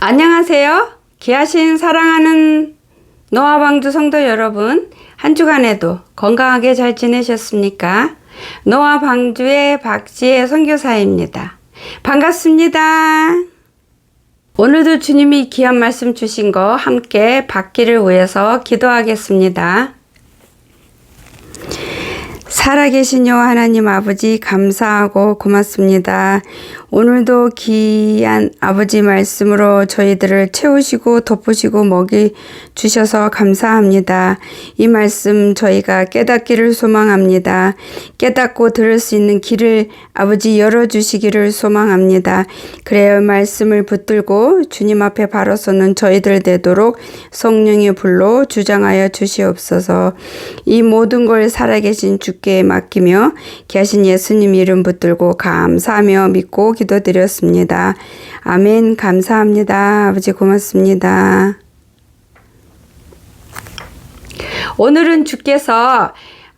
안녕하세요. 귀하신 사랑하는 노아방주 성도 여러분. 한 주간에도 건강하게 잘 지내셨습니까? 노아방주의 박지혜 선교사입니다. 반갑습니다. 오늘도 주님이 귀한 말씀 주신 거 함께 받기를 위해서 기도하겠습니다. 살아계신 여호와 하나님 아버지 감사하고 고맙습니다. 오늘도 귀한 아버지 말씀으로 저희들을 채우시고 덮으시고 먹이 주셔서 감사합니다. 이 말씀 저희가 깨닫기를 소망합니다. 깨닫고 들을 수 있는 길을 아버지 열어주시기를 소망합니다. 그래야 말씀을 붙들고 주님 앞에 바로 서는 저희들 되도록 성령의 불로 주장하여 주시옵소서. 이 모든 걸 살아계신 주께 맡기며 계신 예수님 이름 붙들고 감사하며 믿고 기도드렸습니다. 아멘. 감사합니다. 아버지 고맙습니다. 오늘은 주께서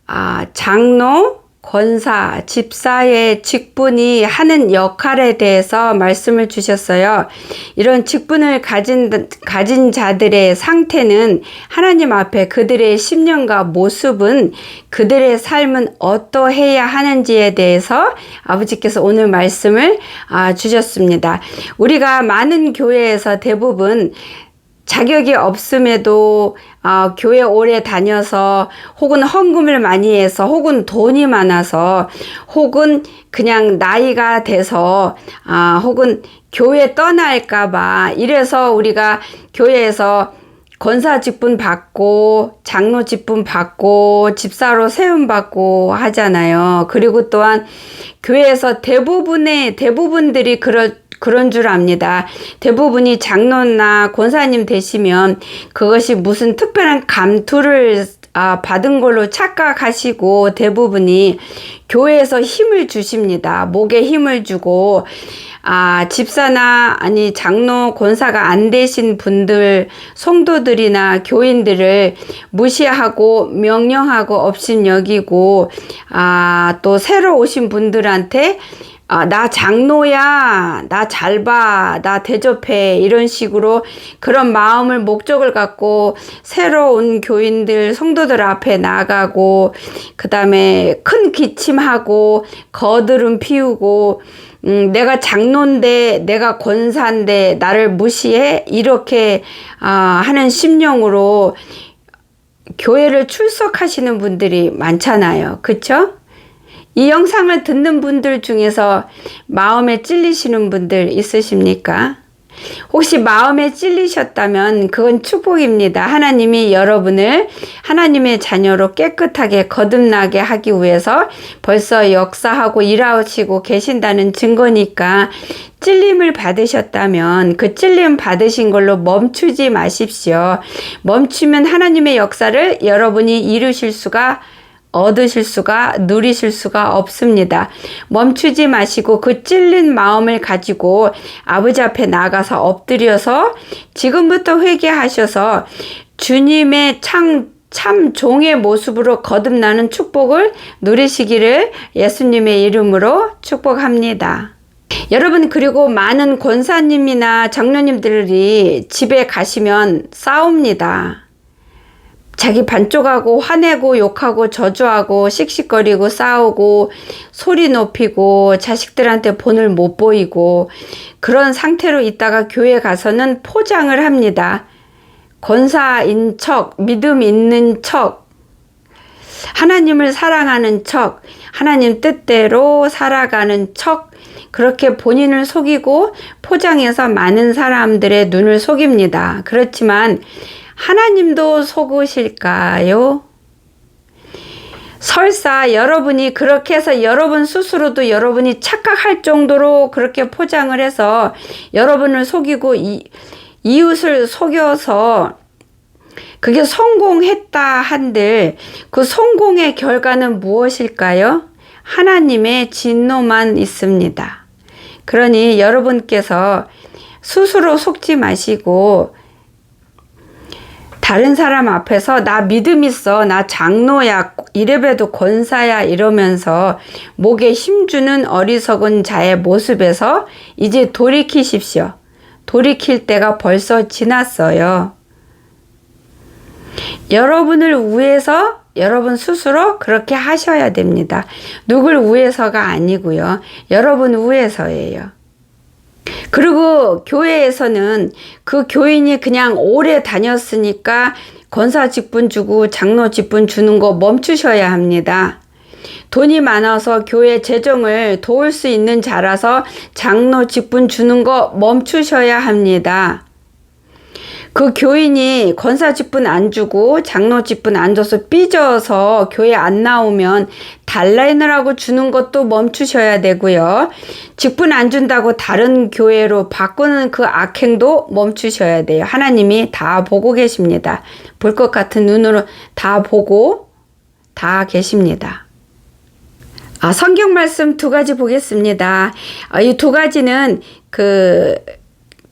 아, 장로, 권사, 집사의 직분이 하는 역할에 대해서 말씀을 주셨어요. 이런 직분을 가진, 가진 자들의 상태는 하나님 앞에 그들의 심령과 모습은 그들의 삶은 어떠해야 하는지에 대해서 아버지께서 오늘 말씀을 아, 주셨습니다. 우리가 많은 교회에서 대부분 자격이 없음에도 어, 교회 오래 다녀서 혹은 헌금을 많이 해서 혹은 돈이 많아서 혹은 그냥 나이가 돼서 아, 혹은 교회 떠날까봐 이래서 우리가 교회에서 권사 직분 받고 장로 직분 받고 집사로 세움 받고 하잖아요. 그리고 또한 교회에서 대부분의 대부분들이 그런 그런 줄 압니다. 대부분이 장로나 권사님 되시면 그것이 무슨 특별한 감투를 아, 받은 걸로 착각하시고 대부분이 교회에서 힘을 주십니다. 목에 힘을 주고 아, 집사나 아니 장로 권사가 안 되신 분들 성도들이나 교인들을 무시하고 명령하고 없인 여기고 아, 또 새로 오신 분들한테 아, 나 장로야, 나 잘 봐, 나 대접해, 이런 식으로 그런 마음을 목적을 갖고 새로운 교인들, 성도들 앞에 나가고, 그 다음에 큰 기침하고, 거드름 피우고, 음, 내가 장로인데, 내가 권사인데, 나를 무시해? 이렇게, 아, 하는 심령으로 교회를 출석하시는 분들이 많잖아요. 그쵸? 이 영상을 듣는 분들 중에서 마음에 찔리시는 분들 있으십니까? 혹시 마음에 찔리셨다면 그건 축복입니다. 하나님이 여러분을 하나님의 자녀로 깨끗하게 거듭나게 하기 위해서 벌써 역사하고 일하시고 계신다는 증거니까 찔림을 받으셨다면 그 찔림 받으신 걸로 멈추지 마십시오. 멈추면 하나님의 역사를 여러분이 이루실 수가 얻으실 수가 누리실 수가 없습니다. 멈추지 마시고 그 찔린 마음을 가지고 아버지 앞에 나가서 엎드려서 지금부터 회개하셔서 주님의 창, 참 종의 모습으로 거듭나는 축복을 누리시기를 예수님의 이름으로 축복합니다. 여러분 그리고 많은 권사님이나 장로님들이 집에 가시면 싸웁니다. 자기 반쪽하고 화내고 욕하고 저주하고 씩씩거리고 싸우고 소리 높이고 자식들한테 본을 못 보이고 그런 상태로 있다가 교회 가서는 포장을 합니다. 권사인 척, 믿음 있는 척, 하나님을 사랑하는 척, 하나님 뜻대로 살아가는 척, 그렇게 본인을 속이고 포장해서 많은 사람들의 눈을 속입니다. 그렇지만 하나님도 속으실까요? 설사 여러분이 그렇게 해서 여러분 스스로도 여러분이 착각할 정도로 그렇게 포장을 해서 여러분을 속이고 이, 이웃을 속여서 그게 성공했다 한들 그 성공의 결과는 무엇일까요? 하나님의 진노만 있습니다. 그러니 여러분께서 스스로 속지 마시고 다른 사람 앞에서 나 믿음 있어, 나 장로야, 이래봬도 권사야 이러면서 목에 힘주는 어리석은 자의 모습에서 이제 돌이키십시오. 돌이킬 때가 벌써 지났어요. 여러분을 위해서 여러분 스스로 그렇게 하셔야 됩니다. 누굴 위해서가 아니고요. 여러분 위해서예요. 그리고 교회에서는 그 교인이 그냥 오래 다녔으니까 권사 직분 주고 장로 직분 주는 거 멈추셔야 합니다. 돈이 많아서 교회 재정을 도울 수 있는 자라서 장로 직분 주는 거 멈추셔야 합니다. 그 교인이 권사 직분 안 주고 장로 직분 안 줘서 삐져서 교회 안 나오면 달라이느라고 주는 것도 멈추셔야 되고요. 직분 안 준다고 다른 교회로 바꾸는 그 악행도 멈추셔야 돼요. 하나님이 다 보고 계십니다. 볼 것 같은 눈으로 다 보고 다 계십니다. 아, 성경 말씀 두 가지 보겠습니다. 아, 이 두 가지는 그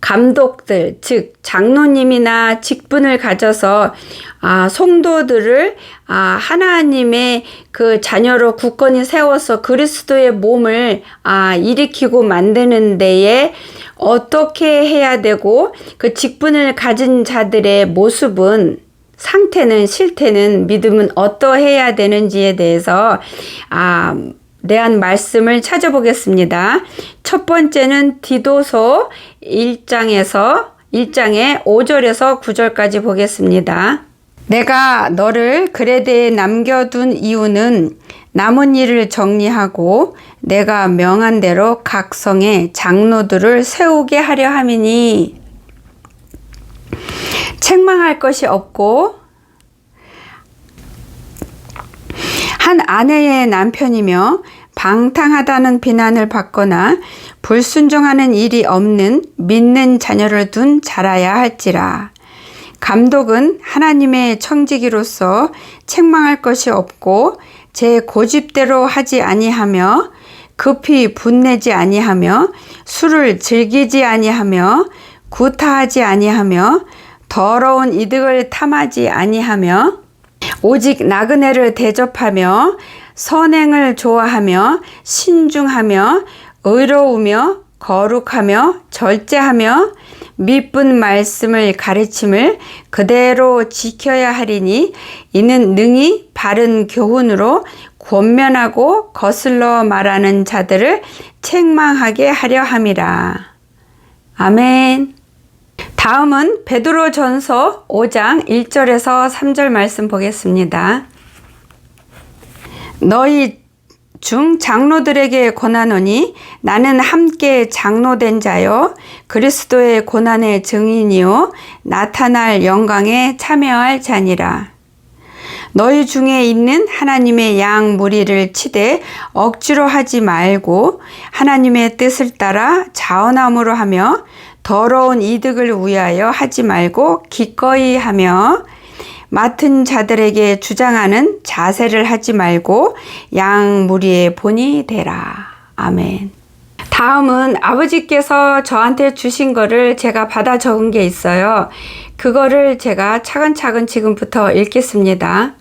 감독들, 즉 장로님이나 직분을 가져서 아, 성도들을 아, 하나님의 그 자녀로 굳건히 세워서 그리스도의 몸을 아, 일으키고 만드는 데에 어떻게 해야 되고 그 직분을 가진 자들의 모습은 상태는 실태는 믿음은 어떠해야 되는지에 대해서 아 대한 말씀을 찾아보겠습니다. 첫 번째는 디도서 1장에서 1장의 5절에서 9절까지 보겠습니다. 내가 너를 그레데에 남겨둔 이유는 남은 일을 정리하고 내가 명한 대로 각 성에 장로들을 세우게 하려 함이니 책망할 것이 없고 한 아내의 남편이며 방탕하다는 비난을 받거나 불순종하는 일이 없는 믿는 자녀를 둔 자라야 할지라. 감독은 하나님의 청지기로서 책망할 것이 없고 제 고집대로 하지 아니하며 급히 분내지 아니하며 술을 즐기지 아니하며 구타하지 아니하며 더러운 이득을 탐하지 아니하며 오직 나그네를 대접하며 선행을 좋아하며 신중하며 의로우며 거룩하며 절제하며 미쁜 말씀을 가르침을 그대로 지켜야 하리니 이는 능히 바른 교훈으로 권면하고 거슬러 말하는 자들을 책망하게 하려 함이라. 아멘. 다음은 베드로 전서 5장 1절에서 3절 말씀 보겠습니다. 너희 중 장로들에게 권하노니 나는 함께 장로된 자요 그리스도의 고난의 증인이요 나타날 영광에 참여할 자니라. 너희 중에 있는 하나님의 양 무리를 치되 억지로 하지 말고 하나님의 뜻을 따라 자원함으로 하며 더러운 이득을 위하여 하지 말고 기꺼이 하며 맡은 자들에게 주장하는 자세를 하지 말고 양 무리의 본이 되라. 아멘. 다음은 아버지께서 저한테 주신 거를 제가 받아 적은 게 있어요. 그거를 제가 차근차근 지금부터 읽겠습니다.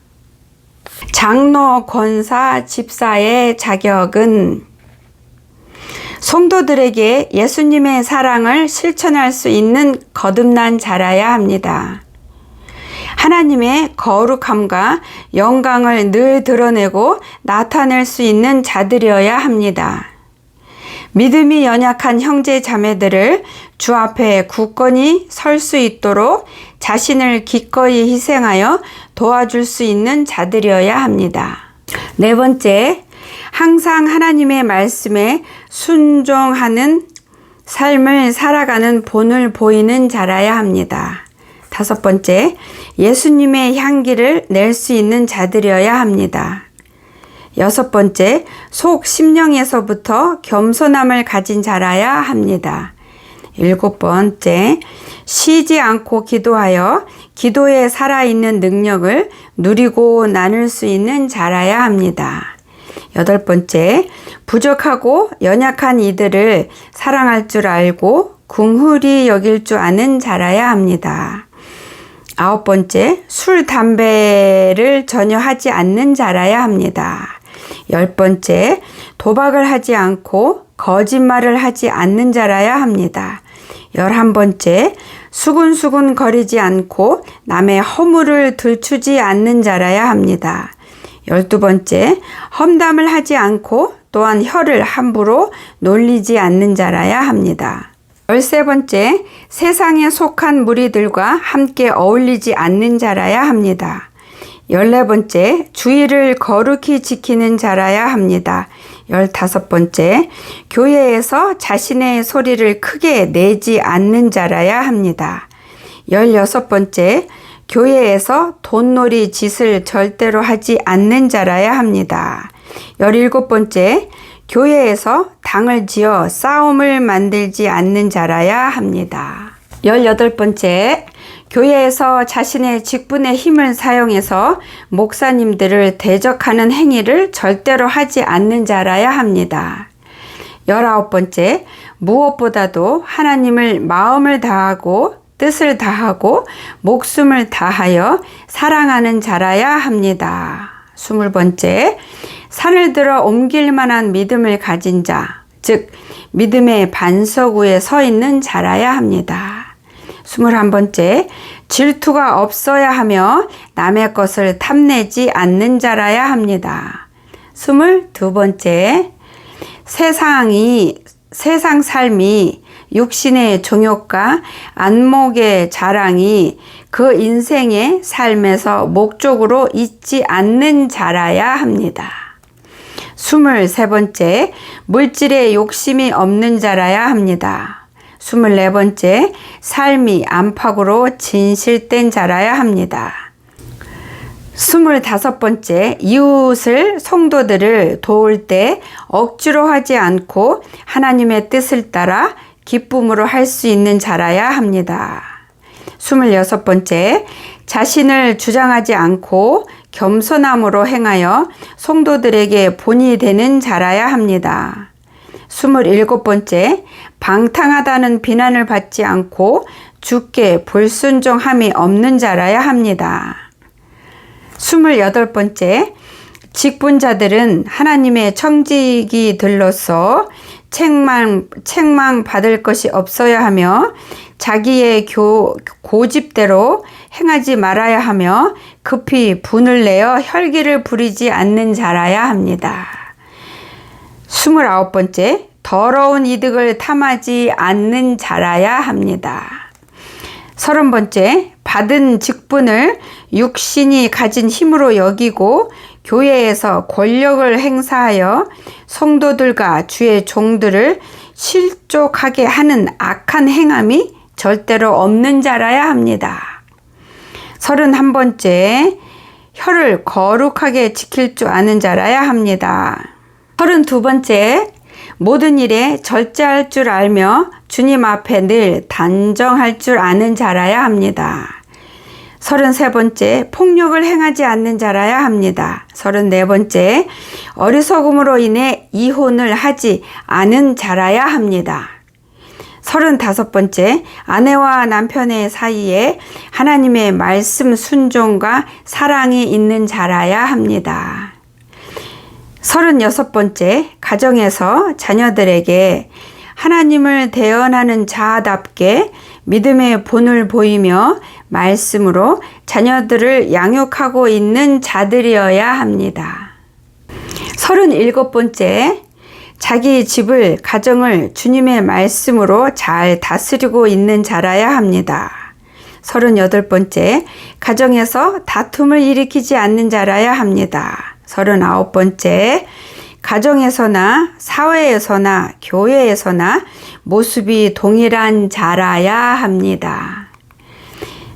장로, 권사, 집사의 자격은 성도들에게 예수님의 사랑을 실천할 수 있는 거듭난 자라야 합니다. 하나님의 거룩함과 영광을 늘 드러내고 나타낼 수 있는 자들이어야 합니다. 믿음이 연약한 형제 자매들을 주 앞에 굳건히 설 수 있도록 자신을 기꺼이 희생하여 도와줄 수 있는 자들이어야 합니다. 네 번째, 항상 하나님의 말씀에 순종하는 삶을 살아가는 본을 보이는 자라야 합니다. 다섯 번째, 예수님의 향기를 낼 수 있는 자들이어야 합니다. 여섯 번째, 속 심령에서부터 겸손함을 가진 자라야 합니다. 일곱 번째, 쉬지 않고 기도하여 기도에 살아있는 능력을 누리고 나눌 수 있는 자라야 합니다. 여덟 번째, 부족하고 연약한 이들을 사랑할 줄 알고 궁훌히 여길 줄 아는 자라야 합니다. 아홉 번째, 술, 담배를 전혀 하지 않는 자라야 합니다. 열 번째, 도박을 하지 않고 거짓말을 하지 않는 자라야 합니다. 열한 번째, 수군수군 거리지 않고 남의 허물을 들추지 않는 자라야 합니다. 열두 번째, 험담을 하지 않고 또한 혀를 함부로 놀리지 않는 자라야 합니다. 열세 번째, 세상에 속한 무리들과 함께 어울리지 않는 자라야 합니다. 열네 번째, 주의를 거룩히 지키는 자라야 합니다. 열다섯 번째, 교회에서 자신의 소리를 크게 내지 않는 자라야 합니다. 열여섯 번째, 교회에서 돈놀이 짓을 절대로 하지 않는 자라야 합니다. 열일곱 번째, 교회에서 당을 지어 싸움을 만들지 않는 자라야 합니다. 열여덟 번째, 교회에서 자신의 직분의 힘을 사용해서 목사님들을 대적하는 행위를 절대로 하지 않는 자라야 합니다. 열아홉 번째, 무엇보다도 하나님을 마음을 다하고 뜻을 다하고 목숨을 다하여 사랑하는 자라야 합니다. 스물 번째, 산을 들어 옮길 만한 믿음을 가진 자, 즉, 믿음의 반석 위에 서 있는 자라야 합니다. 스물한 번째, 질투가 없어야 하며 남의 것을 탐내지 않는 자라야 합니다. 스물두 번째, 세상이, 세상 삶이 육신의 종욕과 안목의 자랑이 그 인생의 삶에서 목적으로 있지 않는 자라야 합니다. 스물세 번째, 물질에 욕심이 없는 자라야 합니다. 스물네 번째, 삶이 안팎으로 진실된 자라야 합니다. 스물다섯 번째, 이웃을, 성도들을 도울 때 억지로 하지 않고 하나님의 뜻을 따라 기쁨으로 할 수 있는 자라야 합니다. 스물여섯 번째, 자신을 주장하지 않고 겸손함으로 행하여 성도들에게 본이 되는 자라야 합니다. 스물일곱 번째, 방탕하다는 비난을 받지 않고 주께 불순종함이 없는 자라야 합니다. 스물여덟 번째, 직분자들은 하나님의 청지기들로서 책망, 책망 받을 것이 없어야 하며 자기의 교, 고집대로 행하지 말아야 하며 급히 분을 내어 혈기를 부리지 않는 자라야 합니다. 스물아홉 번째, 더러운 이득을 탐하지 않는 자라야 합니다. 서른 번째, 받은 직분을 육신이 가진 힘으로 여기고 교회에서 권력을 행사하여 성도들과 주의 종들을 실족하게 하는 악한 행함이 절대로 없는 자라야 합니다. 서른 한 번째, 혀를 거룩하게 지킬 줄 아는 자라야 합니다. 서른 두 번째, 모든 일에 절제할 줄 알며 주님 앞에 늘 단정할 줄 아는 자라야 합니다. 서른세 번째, 폭력을 행하지 않는 자라야 합니다. 서른네 번째, 어리석음으로 인해 이혼을 하지 않은 자라야 합니다. 서른다섯 번째, 아내와 남편의 사이에 하나님의 말씀 순종과 사랑이 있는 자라야 합니다. 서른여섯 번째, 가정에서 자녀들에게 하나님을 대언하는 자답게 믿음의 본을 보이며 말씀으로 자녀들을 양육하고 있는 자들이어야 합니다. 서른일곱 번째, 자기 집을, 가정을 주님의 말씀으로 잘 다스리고 있는 자라야 합니다. 서른여덟 번째, 가정에서 다툼을 일으키지 않는 자라야 합니다. 서른아홉 번째, 가정에서나 사회에서나 교회에서나 모습이 동일한 자라야 합니다.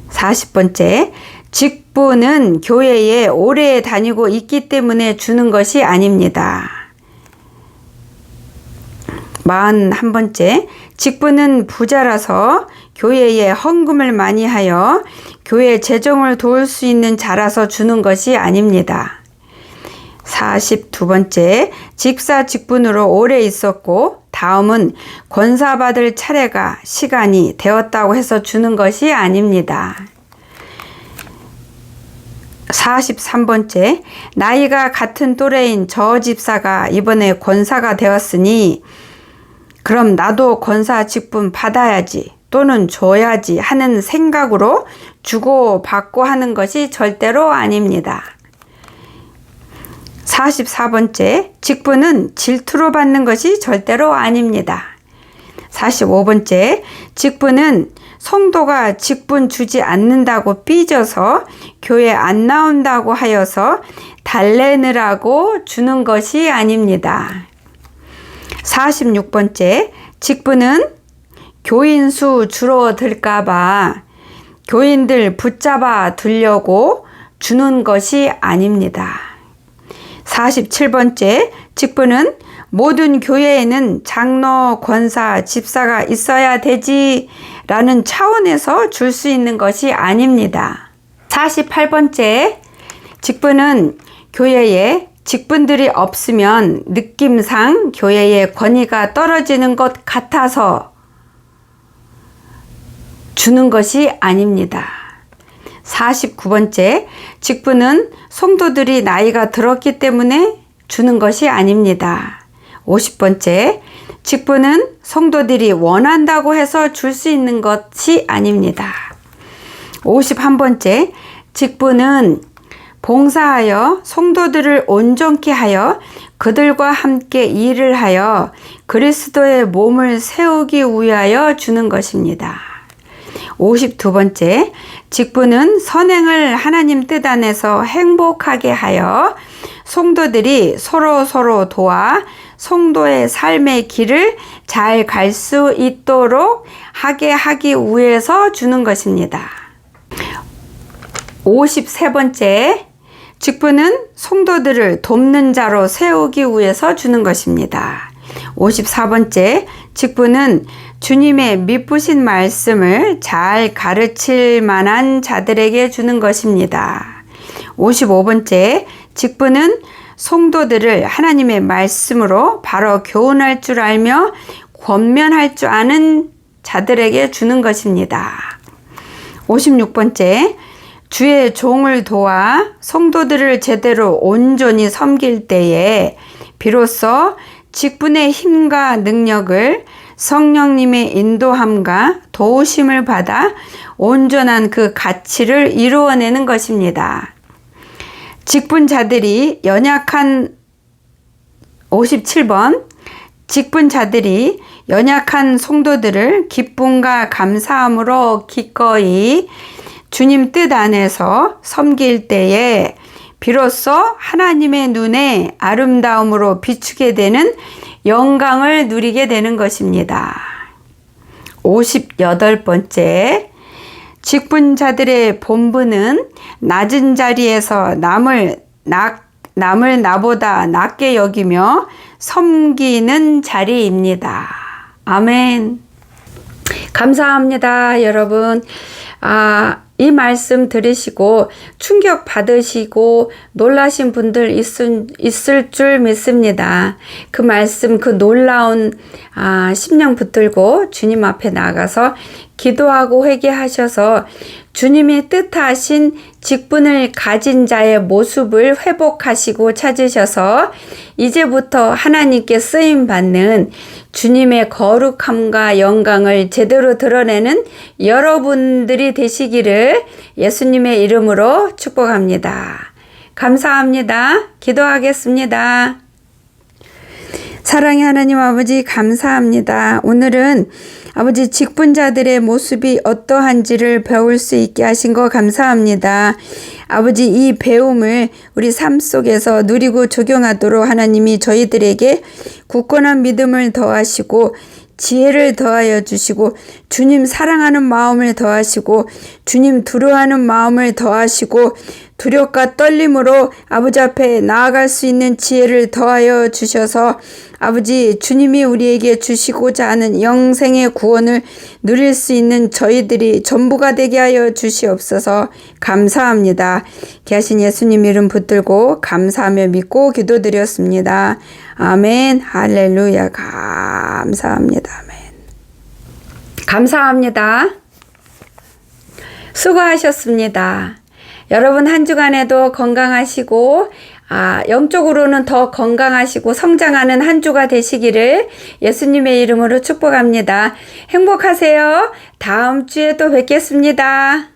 40번째, 직분은 교회에 오래 다니고 있기 때문에 주는 것이 아닙니다. 41번째, 직분은 부자라서 교회에 헌금을 많이 하여 교회 재정을 도울 수 있는 자라서 주는 것이 아닙니다. 42번째, 직사 직분으로 오래 있었고, 다음은 권사받을 차례가 시간이 되었다고 해서 주는 것이 아닙니다. 43번째, 나이가 같은 또래인 저 집사가 이번에 권사가 되었으니, 그럼 나도 권사 직분 받아야지. 또는 줘야지 하는 생각으로 주고 받고 하는 것이 절대로 아닙니다. 44번째, 직분은 질투로 받는 것이 절대로 아닙니다. 45번째, 직분은 성도가 직분 주지 않는다고 삐져서 교회 안 나온다고 하여서 달래느라고 주는 것이 아닙니다. 46번째, 직분은 교인 수 줄어들까봐 교인들 붙잡아 두려고 주는 것이 아닙니다. 47번째, 직분은 모든 교회에는 장로, 권사, 집사가 있어야 되지 라는 차원에서 줄 수 있는 것이 아닙니다. 48번째, 직분은 교회에 직분들이 없으면 느낌상 교회의 권위가 떨어지는 것 같아서 주는 것이 아닙니다. 49번째, 직분은 성도들이 나이가 들었기 때문에 주는 것이 아닙니다. 50번째, 직분은 성도들이 원한다고 해서 줄 수 있는 것이 아닙니다. 51번째, 직분은 봉사하여 성도들을 온전케 하여 그들과 함께 일을 하여 그리스도의 몸을 세우기 위하여 주는 것입니다. 52번째, 직분은 선행을 하나님 뜻 안에서 행복하게 하여 성도들이 서로 서로 도와 성도의 삶의 길을 잘 갈 수 있도록 하게 하기 위해서 주는 것입니다. 53번째, 직분은 성도들을 돕는 자로 세우기 위해서 주는 것입니다. 54번째, 직분은 주님의 미쁘신 말씀을 잘 가르칠 만한 자들에게 주는 것입니다. 55번째, 직분은 성도들을 하나님의 말씀으로 바로 교훈할 줄 알며 권면할 줄 아는 자들에게 주는 것입니다. 56번째, 주의 종을 도와 성도들을 제대로 온전히 섬길 때에 비로소 직분의 힘과 능력을 성령님의 인도함과 도우심을 받아 온전한 그 가치를 이루어내는 것입니다. 직분자들이 연약한 57번 직분자들이 연약한 성도들을 기쁨과 감사함으로 기꺼이 주님 뜻 안에서 섬길 때에 비로소 하나님의 눈에 아름다움으로 비추게 되는 영광을 누리게 되는 것입니다. 58번째 직분자들의 본분은 낮은 자리에서 남을 낙, 남을 나보다 낮게 여기며 섬기는 자리입니다. 아멘. 감사합니다, 여러분. 아, 이 말씀 들으시고 충격 받으시고 놀라신 분들 있을, 있을 줄 믿습니다. 그 말씀, 그 놀라운 아, 심령 붙들고 주님 앞에 나가서 기도하고 회개하셔서 주님이 뜻하신 직분을 가진 자의 모습을 회복하시고 찾으셔서 이제부터 하나님께 쓰임 받는 주님의 거룩함과 영광을 제대로 드러내는 여러분들이 되시기를 예수님의 이름으로 축복합니다. 감사합니다. 기도하겠습니다. 사랑의 하나님 아버지 감사합니다. 오늘은 아버지 직분자들의 모습이 어떠한지를 배울 수 있게 하신 거 감사합니다. 아버지 이 배움을 우리 삶 속에서 누리고 적용하도록 하나님이 저희들에게 굳건한 믿음을 더하시고 지혜를 더하여 주시고 주님 사랑하는 마음을 더하시고 주님 두려워하는 마음을 더하시고 두렵과 떨림으로 아버지 앞에 나아갈 수 있는 지혜를 더하여 주셔서 아버지 주님이 우리에게 주시고자 하는 영생의 구원을 누릴 수 있는 저희들이 전부가 되게 하여 주시옵소서 감사합니다. 계신 예수님 이름 붙들고 감사하며 믿고 기도드렸습니다. 아멘 할렐루야 감사합니다. 아멘 감사합니다. 수고하셨습니다. 여러분 한 주간에도 건강하시고 아, 영적으로는 더 건강하시고 성장하는 한 주가 되시기를 예수님의 이름으로 축복합니다. 행복하세요. 다음 주에 또 뵙겠습니다.